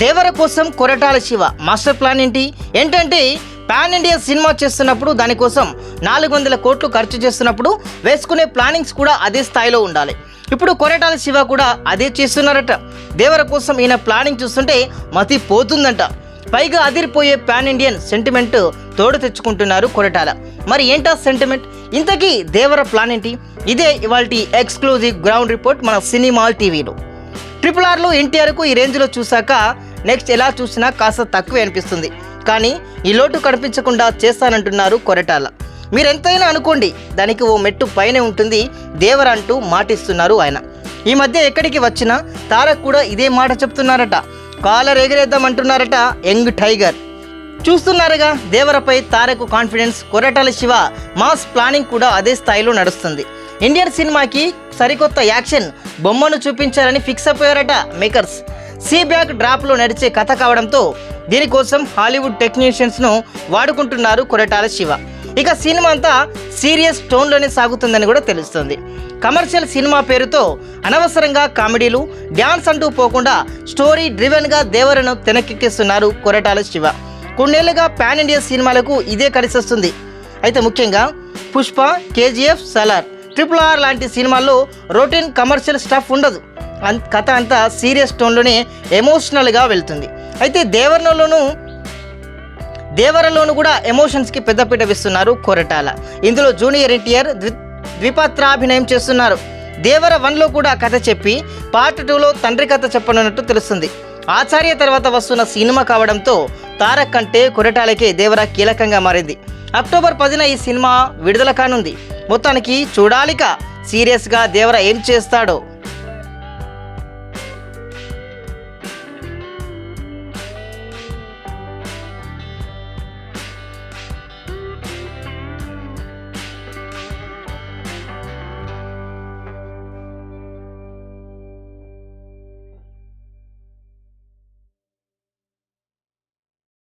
దేవర కోసం Koratala Shiva. Master plan ఏంటి? ఏంటంటే పాన్ ఇండియా సినిమా చేస్తున్నప్పుడు దానికోసం నాలుగు వందల కోట్లు ఖర్చు చేస్తున్నప్పుడు వేసుకునే ప్లానింగ్స్ కూడా అదే స్థాయిలో ఉండాలి. ఇప్పుడు కొరటాల శివ కూడా అదే చేస్తున్నారట. దేవర కోసం ఈయన ప్లానింగ్ చూస్తుంటే మతి పోతుందంట. పైగా అదిరిపోయే పాన్ ఇండియన్ సెంటిమెంట్ తోడు తెచ్చుకుంటున్నారు కొరటాల. మరి ఏంటా సెంటిమెంట్ ఇంతకీ దేవర ప్లాన్ ఏంటి? ఇదే ఇవాళ ఎక్స్క్లూజివ్ గ్రౌండ్ రిపోర్ట్ మన సినిమాల్ టీవీలో ట్రిపుల్ ఆర్లో ఎన్టీఆర్కు ఈ రేంజ్లో చూశాక నెక్స్ట్ ఎలా చూసినా కాస్త తక్కువే అనిపిస్తుంది. కానీ ఈ లోటు కనిపించకుండా చేస్తానంటున్నారు కొరటాల. మీరెంతైనా అనుకోండి దానికి ఓ మెట్టు పైనే ఉంటుంది దేవర అంటూ మాటిస్తున్నారు ఆయన. ఈ మధ్య ఎక్కడికి వచ్చినా తారక్ కూడా ఇదే మాట చెప్తున్నారట. కాలర్ ఎగరేద్దాం అంటున్నారట యంగ్ టైగర్. చూస్తున్నారుగా దేవరపై తారకు confidence Koratala Siva mass planning కూడా అదే స్థాయిలో నడుస్తుంది. ఇండియన్ సినిమాకి సరికొత్త యాక్షన్ బొమ్మను చూపించాలని ఫిక్స్ అయిపోయారట మేకర్స్. సీ బ్యాక్ డ్రాప్లో నడిచే కథ కావడంతో దీనికోసం హాలీవుడ్ టెక్నీషియన్స్ను వాడుకుంటున్నారు కొరటాల శివ. ఇక సినిమా అంతా సీరియస్ టోన్లోనే సాగుతుందని కూడా తెలుస్తుంది. కమర్షియల్ సినిమా పేరుతో అనవసరంగా కామెడీలు డ్యాన్స్ అంటూ పోకుండా స్టోరీ డ్రివెన్గా దేవరను తెనకెక్కిస్తున్నారు కొరటాల శివ. కొన్నేళ్ళుగా పాన్ ఇండియా సినిమాలకు ఇదే కలిసి వస్తుంది అయితే ముఖ్యంగా Pushpa KGF Salaar. Triple R లాంటి సినిమాల్లో రొటీన్ కమర్షియల్ స్టఫ్ ఉండదు. అన్- కథ అంతా సీరియస్ టోన్లోనే ఎమోషనల్గా వెళ్తుంది. అయితే దేవరణలోనూ దేవరలోను కూడా ఎమోషన్స్కి పెద్దపీట వేస్తున్నారు కొరటాల. ఇందులో జూనియర్ ఎన్టీఆర్ ద్వి ద్విపాత్రాభినయం చేస్తున్నారు. దేవర వన్లో కూడా కథ చెప్పి పార్ట్ టూలో తండ్రి కథ చెప్పనున్నట్టు తెలుస్తుంది. ఆచార్య తర్వాత వస్తున్న సినిమా కావడంతో తారక్ కంటే కొరటాలకే దేవర కీలకంగా మారింది. అక్టోబర్ పదిన ఈ సినిమా విడుదల కానుంది. మొత్తానికి చూడాలిక. సీరియస్గా దేవర ఏం చేస్తాడో.